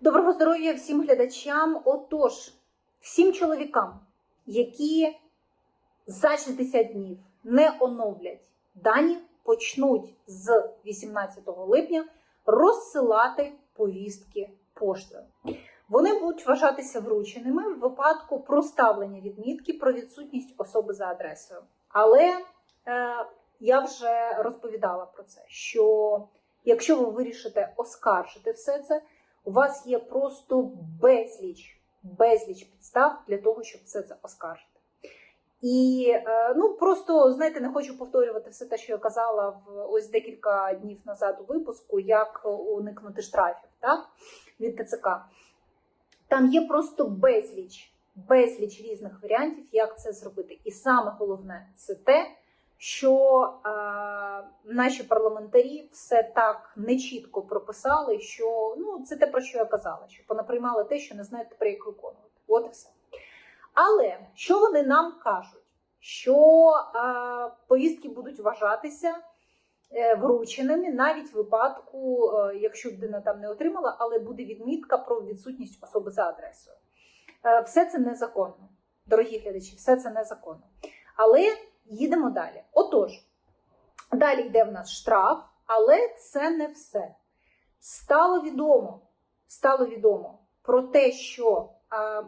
Доброго здоров'я всім глядачам. Отож, всім чоловікам, які за 60 днів не оновлять дані, почнуть з 18 липня розсилати повістки поштою. Вони будуть вважатися врученими в випадку проставлення відмітки про відсутність особи за адресою. Але е, я вже розповідала про це, що якщо ви вирішите оскаржити все це, у вас є просто безліч, безліч підстав для того, щоб все це оскаржити. І е, ну просто знаєте, не хочу повторювати все те, що я казала в ось декілька днів назад у випуску, як уникнути штрафів так, від ТЦК. Там є просто безліч, безліч різних варіантів, як це зробити. І саме головне це те, що е, наші парламентарі все так нечітко прописали, що ну це те, про що я казала, що понаприймали те, що не знають тепер, як виконувати. От і все. Але що вони нам кажуть? Що е, повістки будуть вважатися е, врученими навіть в випадку, е, якщо людина там не отримала, але буде відмітка про відсутність особи за адресою. Е, все це незаконно, дорогі глядачі, все це незаконно. Але їдемо далі. Отож, далі йде в нас штраф, але це не все. Стало відомо, стало відомо про те, що е,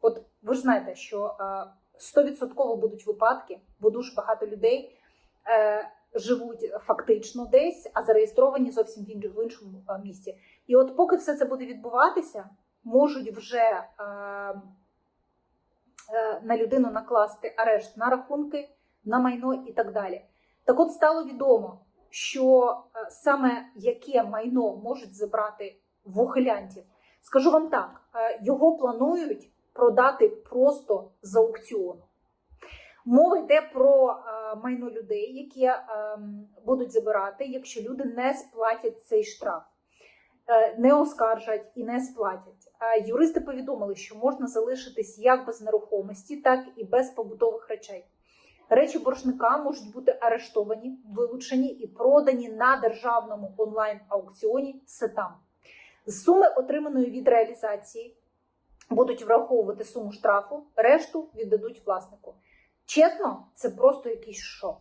от ви ж знаєте, що е, 100% будуть випадки, бо дуже багато людей е, живуть фактично десь, а зареєстровані зовсім в іншому місті. І от поки все це буде відбуватися, можуть вже е, на людину накласти арешт на рахунки, на майно і так далі. Так от стало відомо, що е, саме яке майно можуть забрати в. Скажу вам так: е, його планують продати просто з аукціону. Мова йде про е, майно людей, які е, будуть забирати, якщо люди не сплатять цей штраф, е, не оскаржать і не сплатять. Е, юристи повідомили, що можна залишитись як без нерухомості, так і без побутових речей. Речі боржника можуть бути арештовані, вилучені і продані на державному онлайн-аукціоні СЕТАМ. З суми, отриманої від реалізації, будуть враховувати суму штрафу, решту віддадуть власнику. Чесно, це просто якийсь шок.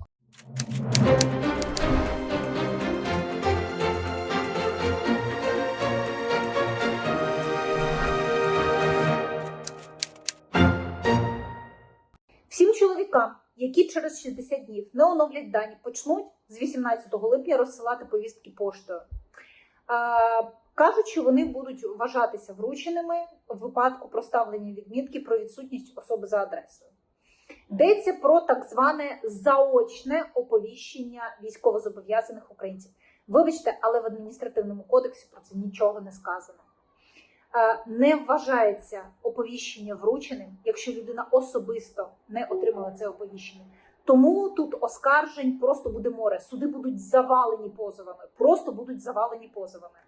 Всім які через 60 днів не оновлять дані, почнуть з 18 липня розсилати повістки поштою. Кажуть, що вони будуть вважатися врученими в випадку проставлення відмітки про відсутність особи за адресою. Йдеться про так зване заочне оповіщення військовозобов'язаних українців. Вибачте, але в адміністративному кодексі про це нічого не сказано. Е, Не вважається оповіщення врученим, якщо людина особисто не отримала це оповіщення. Тому тут оскаржень просто буде море. Суди будуть завалені позовами, просто будуть завалені позовами.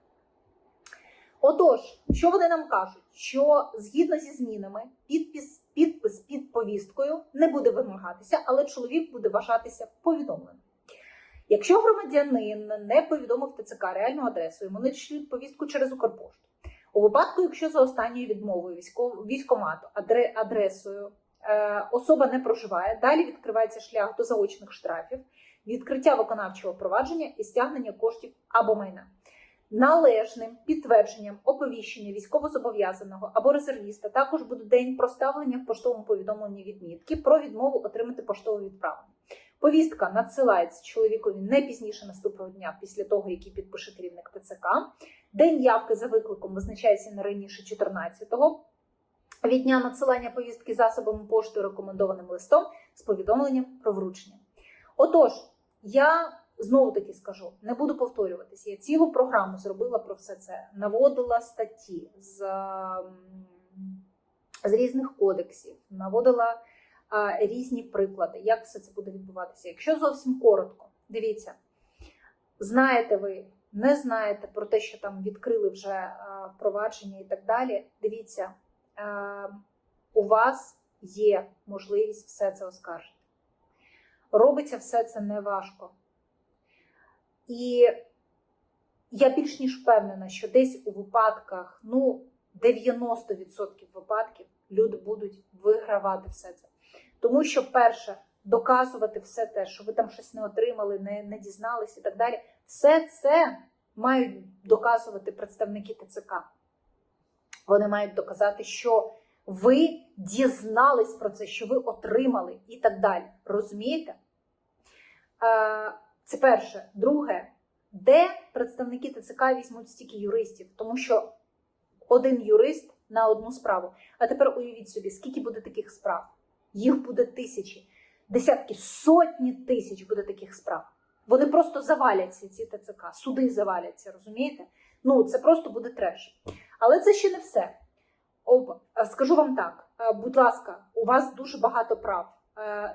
Отож, що вони нам кажуть? Що згідно зі змінами підпис, підпис під повісткою не буде вимагатися, але чоловік буде вважатися повідомленим. Якщо громадянин не повідомив ТЦК реальну адресу, йому не шлють повістку через Укрпошту. У випадку, якщо за останньою відмовою військкомату адресою е, особа не проживає, далі відкривається шлях до заочних штрафів, відкриття виконавчого провадження і стягнення коштів або майна. Належним підтвердженням оповіщення військовозобов'язаного або резервіста також буде день проставлення в поштовому повідомленні відмітки про відмову отримати поштове відправлення. Повістка надсилається чоловікові не пізніше наступного дня після того, який підпише керівник ТЦК. День явки за викликом визначається не раніше 14-го від дня надсилання повістки засобами пошти рекомендованим листом з повідомленням про вручення. Отож, я знову таки скажу, не буду повторюватися. Я цілу програму зробила про все це, наводила статті з, з різних кодексів, наводила різні приклади, як все це буде відбуватися. Якщо зовсім коротко, дивіться, знаєте ви, не знаєте про те, що там відкрили вже провадження і так далі. Дивіться, у вас є можливість все це оскаржити. Робиться все це неважко. І я більш ніж впевнена, що десь у випадках, ну, 90% випадків люди будуть вигравати все це. Тому що, перше, доказувати все те, що ви там щось не отримали, не, не дізнались і так далі, все це мають доказувати представники ТЦК. Вони мають доказати, що ви дізнались про це, що ви отримали і так далі. Розумієте? Це перше. Друге, де представники ТЦК візьмуть стільки юристів? Тому що один юрист на одну справу. А тепер уявіть собі, скільки буде таких справ? Їх буде тисячі, десятки, сотні тисяч буде таких справ. Вони просто заваляться, ці ТЦК, суди заваляться, розумієте? Ну, це просто буде треш. Але це ще не все. Об, скажу вам так: будь ласка, у вас дуже багато прав.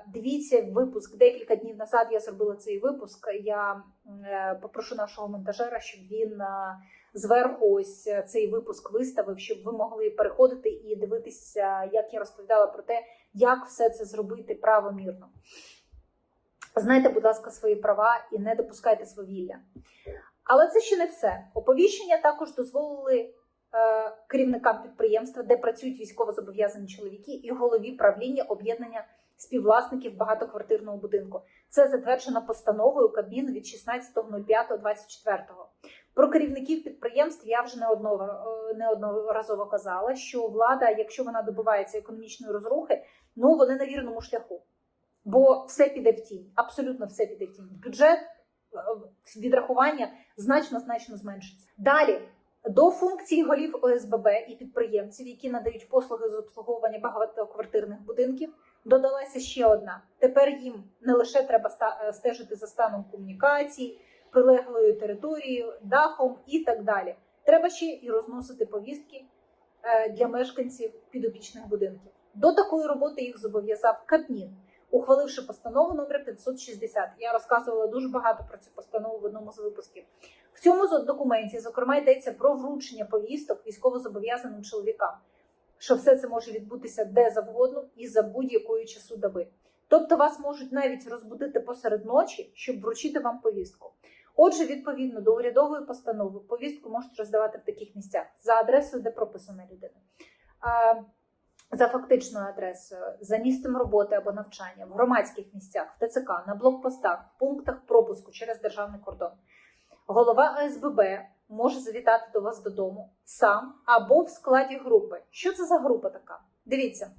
Дивіться випуск декілька днів назад. Я зробила цей випуск. Я е, попрошу нашого монтажера, щоб він зверху ось е, цей випуск виставив, щоб ви могли переходити і дивитися, як я розповідала про те, як все це зробити правомірно. Знайте, будь ласка, свої права і не допускайте свавілля. Але це ще не все. Оповіщення також дозволили е, керівникам підприємства, де працюють військовозобов'язані чоловіки, і голові правління об'єднання співвласників багатоквартирного будинку. Це затверджено постановою Кабміну від 16.05.24. Про керівників підприємств я вже неодноразово, неодноразово казала, що влада, якщо вона добивається економічної розрухи, ну вони на вірному шляху. Бо все піде в тінь, абсолютно все піде в тінь. Бюджет е, відрахування значно значно зменшиться. Далі до функцій голів ОСББ і підприємців, які надають послуги з обслуговування багатоквартирних будинків, додалася ще одна. Тепер їм не лише треба е, стежити за станом комунікацій, прилеглою територією, дахом і так далі. Треба ще і розносити повістки е, для мешканців підопічних будинків. До такої роботи їх зобов'язав Кабмін, ухваливши постанову номер 560. Я розказувала дуже багато про цю постанову в одному з випусків. В цьому документі, зокрема, йдеться про вручення повісток військовозобов'язаним чоловікам, що все це може відбутися де завгодно і за будь-якої часу доби. Тобто вас можуть навіть розбудити посеред ночі, щоб вручити вам повістку. Отже, відповідно до урядової постанови, повістку можуть роздавати в таких місцях за адресою, де прописана людина. За фактичною адресою, за місцем роботи або навчання, в громадських місцях, в ТЦК, на блокпостах, в пунктах пропуску через державний кордон. Голова ОСББ може завітати до вас додому сам або в складі групи. Що це за група така? Дивіться.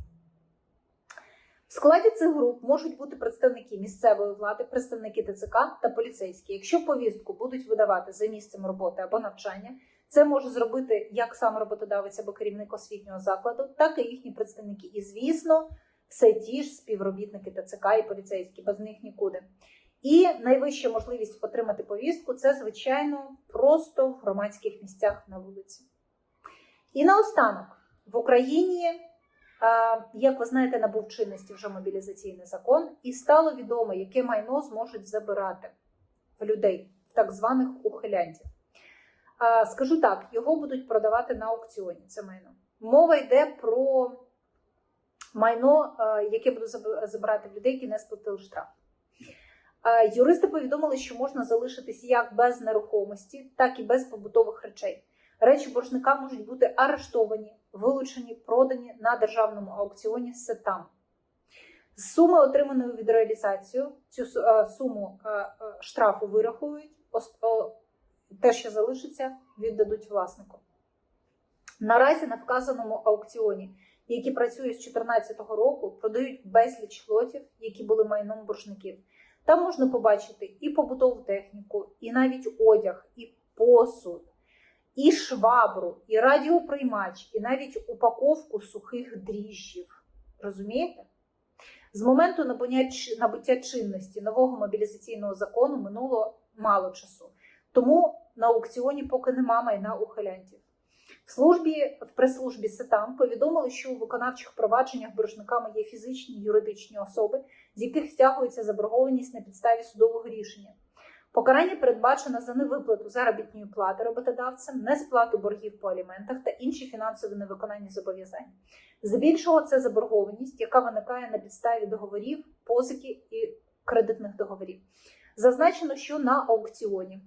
В складі цих груп можуть бути представники місцевої влади, представники ТЦК та поліцейські. Якщо повістку будуть видавати за місцем роботи або навчання, це може зробити як сам роботодавець або керівник освітнього закладу, так і їхні представники. І, звісно, все ті ж співробітники ТЦК і поліцейські, без них нікуди. І найвища можливість отримати повістку це, звичайно, просто в громадських місцях на вулиці. І наостанок, в Україні, як ви знаєте, набув чинності вже мобілізаційний закон, і стало відомо, яке майно зможуть забирати в людей, в так званих ухилянтів. Скажу так, його будуть продавати на аукціоні. Це майно. Мова йде про майно, яке будуть забирати в людей, які не сплатили штраф. Юристи повідомили, що можна залишитись як без нерухомості, так і без побутових речей. Речі боржника можуть бути арештовані, вилучені, продані на державному аукціоні сетам. З суми, отриманої від реалізації, цю е, суму е, е, штрафу вирахують, те, що залишиться, віддадуть власнику. Наразі на вказаному аукціоні, який працює з 2014 року, продають безліч лотів, які були майном боржників. Там можна побачити і побутову техніку, і навіть одяг, і посуд, і швабру, і радіоприймач, і навіть упаковку сухих дріжджів. Розумієте? З моменту набуття чинності нового мобілізаційного закону минуло мало часу. Тому на аукціоні поки нема майна ухилянтів. В службі в прес-службі СЕТАМ повідомили, що у виконавчих провадженнях боржниками є фізичні і юридичні особи, з яких стягується заборгованість на підставі судового рішення. Покарання передбачено за невиплату заробітної плати роботодавцям, несплату боргів по аліментах та інші фінансові невиконання зобов'язань. Здебільшого це заборгованість, яка виникає на підставі договорів, позики і кредитних договорів. Зазначено, що на аукціоні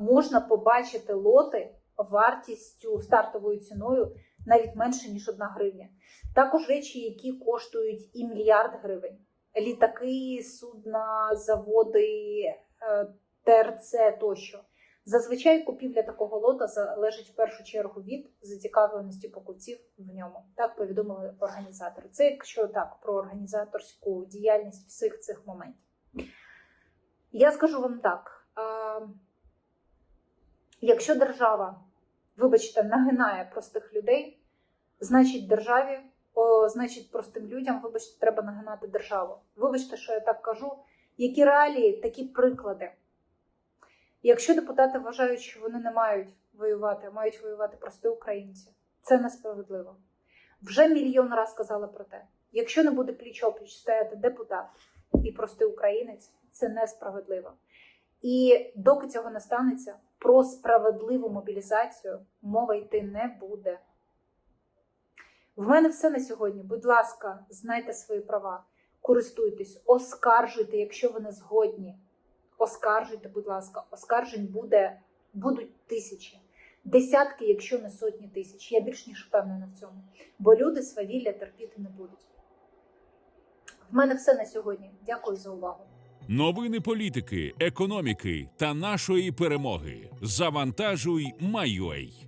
можна побачити лоти вартістю стартовою ціною навіть менше ніж одна гривня. Також речі, які коштують і мільярд гривень. Літаки, судна, заводи, е, ТРЦ тощо. Зазвичай купівля такого лота залежить в першу чергу від зацікавленості покупців в ньому. Так повідомили організатори. Це якщо так про організаторську діяльність всіх цих моментів. Я скажу вам так: якщо держава, вибачте, нагинає простих людей, значить державі, о, значить простим людям, вибачте, треба нагинати державу. Вибачте, що я так кажу. Які реалії, такі приклади. Якщо депутати вважають, що вони не мають воювати, а мають воювати прості українці, це несправедливо. Вже мільйон раз сказали про те: якщо не буде пліч-опліч стояти депутат і простий українець, це несправедливо. І доки цього не станеться, про справедливу мобілізацію мова йти не буде. В мене все на сьогодні. Будь ласка, знайте свої права, користуйтесь, оскаржуйте, якщо ви не згодні. Оскаржуйте, будь ласка, оскаржень буде, будуть тисячі, десятки, якщо не сотні тисяч. Я більш ніж впевнена в цьому. Бо люди свавілля терпіти не будуть. В мене все на сьогодні. Дякую за увагу. Новини політики, економіки та нашої перемоги. Завантажуй, Майой.